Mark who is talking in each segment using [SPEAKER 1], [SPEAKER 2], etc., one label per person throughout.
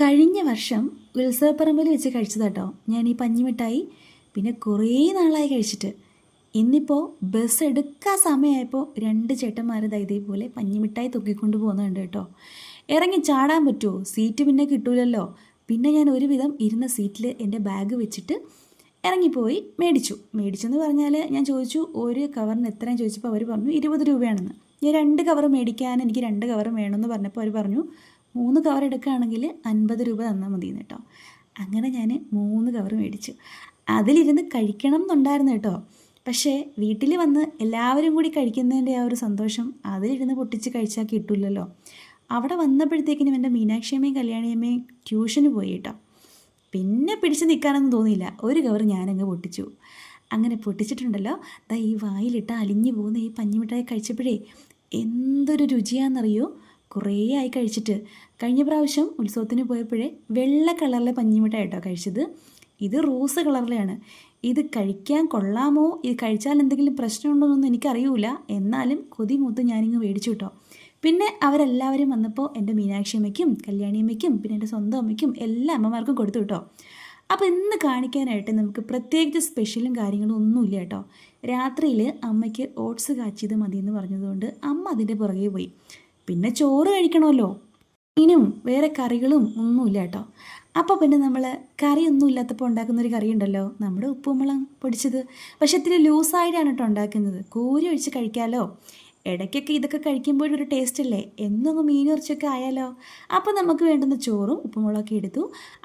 [SPEAKER 1] കഴിഞ്ഞ വർഷം ഉത്സവപ്പറമ്പിൽ വെച്ച് കഴിച്ചത് കേട്ടോ ഞാൻ ഈ പഞ്ഞിമിഠായി പിന്നെ കുറേ നാളായി കഴിച്ചിട്ട്. ഇന്നിപ്പോൾ ബസ് എടുക്കാൻ സമയമായപ്പോൾ രണ്ട് ചേട്ടന്മാർ ദാ ഇതേപോലെ പഞ്ഞിമിഠായി തൂക്കിക്കൊണ്ട് പോകുന്നുണ്ട് കേട്ടോ ഇറങ്ങി ചാടാൻ പറ്റുമോ സീറ്റ് പിന്നെ കിട്ടൂലല്ലോ. പിന്നെ ഞാൻ ഒരുവിധം ഇരുന്ന സീറ്റിൽ എന്റെ ബാഗ് വെച്ചിട്ട് ഇറങ്ങിപ്പോയി മേടിച്ചു. മേടിച്ചെന്ന് പറഞ്ഞാൽ ഞാൻ ചോദിച്ചു ഒരു കവറിന് എത്രയും? ചോദിച്ചപ്പോൾ അവർ പറഞ്ഞു ഇരുപത് രൂപയാണെന്ന്. ഞാൻ രണ്ട് കവർ മേടിക്കാൻ എനിക്ക് രണ്ട് കവർ വേണമെന്ന് പറഞ്ഞപ്പോൾ അവർ പറഞ്ഞു മൂന്ന് കവർ എടുക്കുകയാണെങ്കിൽ അൻപത് രൂപ തന്നാൽ മതി കേട്ടോ. അങ്ങനെ ഞാൻ മൂന്ന് കവർ മേടിച്ചു. അതിലിരുന്ന് കഴിക്കണം എന്നുണ്ടായിരുന്നു കേട്ടോ. പക്ഷേ വീട്ടിൽ വന്ന് എല്ലാവരും കൂടി കഴിക്കുന്നതിന്റെ ആ ഒരു സന്തോഷം അതിലിരുന്ന് പൊട്ടിച്ച് കഴിച്ചാൽ കിട്ടില്ലല്ലോ അവിടെ വന്നപ്പോഴത്തേക്കിനും എന്റെ മീനാക്ഷിയമ്മയും കല്യാണിയമ്മയും ട്യൂഷന് പോയി കേട്ടോ. പിന്നെ പിടിച്ച് നിൽക്കാനൊന്നും തോന്നിയില്ല. ഒരു കവർ ഞാനങ്ങ് പൊട്ടിച്ചു. അങ്ങനെ പൊട്ടിച്ചിട്ടുണ്ടല്ലോ. ദാ ഈ വായിലിട്ട് അലിഞ്ഞു പോകുന്ന ഈ പഞ്ഞിമിഠായി കഴിച്ചപ്പോഴേ എന്തൊരു രുചിയാണെന്നറിയോ? കുറേ ആയി കഴിച്ചിട്ട്. കഴിഞ്ഞ പ്രാവശ്യം ഉത്സവത്തിന് പോയപ്പോഴേ വെള്ള കളറിലെ പഞ്ഞിമിഠായി കേട്ടോ കഴിച്ചത്. ഇത് റോസ് കളറിലെയാണ്. ഇത് കഴിക്കാൻ കൊള്ളാമോ? ഇത് കഴിച്ചാൽ എന്തെങ്കിലും പ്രശ്നമുണ്ടോയെന്നൊന്നും എനിക്കറിയില്ല എന്നാലും കൊതി മൂത്ത് ഞാനിങ്ങ് മേടിച്ചു കേട്ടോ പിന്നെ അവരെല്ലാവരും വന്നപ്പോൾ എന്റെ മീനാക്ഷി അമ്മയ്ക്കും കല്യാണി അമ്മയ്ക്കും പിന്നെ എന്റെ സ്വന്തം അമ്മയ്ക്കും എല്ലാ അമ്മമാർക്കും കൊടുത്തു കേട്ടോ അപ്പോൾ ഇന്ന് കാണിക്കാനായിട്ട് നമുക്ക് പ്രത്യേകിച്ച് സ്പെഷ്യലും കാര്യങ്ങളും ഒന്നുമില്ല കേട്ടോ. രാത്രിയിൽ അമ്മയ്ക്ക് ഓട്സ് കാച്ചിയത് മതിയെന്ന് പറഞ്ഞതുകൊണ്ട് അമ്മ അതിന്റെ പുറകെ പോയി. പിന്നെ ചോറ് കഴിക്കണമല്ലോ. ഇനിയും വേറെ കറികളും ഒന്നുമില്ല കേട്ടോ. അപ്പോൾ പിന്നെ നമ്മൾ കറിയൊന്നും ഇല്ലാത്തപ്പോൾ ഉണ്ടാക്കുന്ന ഒരു കറി ഉണ്ടല്ലോ നമ്മുടെ ഉപ്പുമുളം പൊടിച്ചത്. പക്ഷെ ഇത്തിരി ലൂസായിട്ടാണ് കേട്ടോ ഉണ്ടാക്കുന്നത്. കോരി ഒഴിച്ച് കഴിക്കാമല്ലോ. ഇടയ്ക്കൊക്കെ ഇതൊക്കെ കഴിക്കുമ്പോൾ ഒരു ടേസ്റ്റ് അല്ലേ എന്നൊന്ന് മീൻ ഇറച്ചിയൊക്കെ ആയാലോ? അപ്പോൾ നമുക്ക് വേണ്ടുന്ന ചോറും ഉപ്പുമുളകൊക്കെ എടുത്തു.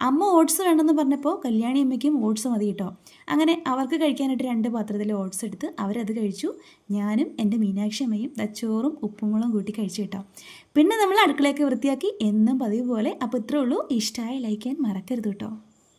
[SPEAKER 1] അമ്മ ഓട്സ് വേണമെന്ന് പറഞ്ഞപ്പോൾ കല്യാണി അമ്മയ്ക്കും ഓട്സ് മതി കേട്ടോ അങ്ങനെ അവർക്ക് കഴിക്കാനായിട്ട് രണ്ട് പാത്രത്തിൽ ഓട്സ് എടുത്ത് അവരത് കഴിച്ചു. ഞാനും എന്റെ മീനാക്ഷി അമ്മയും ചോറും ഉപ്പുമുളകും കൂട്ടി കഴിച്ചു കേട്ടോ പിന്നെ നമ്മൾ അടുക്കളയൊക്കെ വൃത്തിയാക്കി എന്നും പതിവ് പോലെ. അപ്പോൾ ഇത്രേ ഉള്ളൂ. ഇഷ്ടമായ ലൈക്ക് ചെയ്യാൻ മറക്കരുത് കേട്ടോ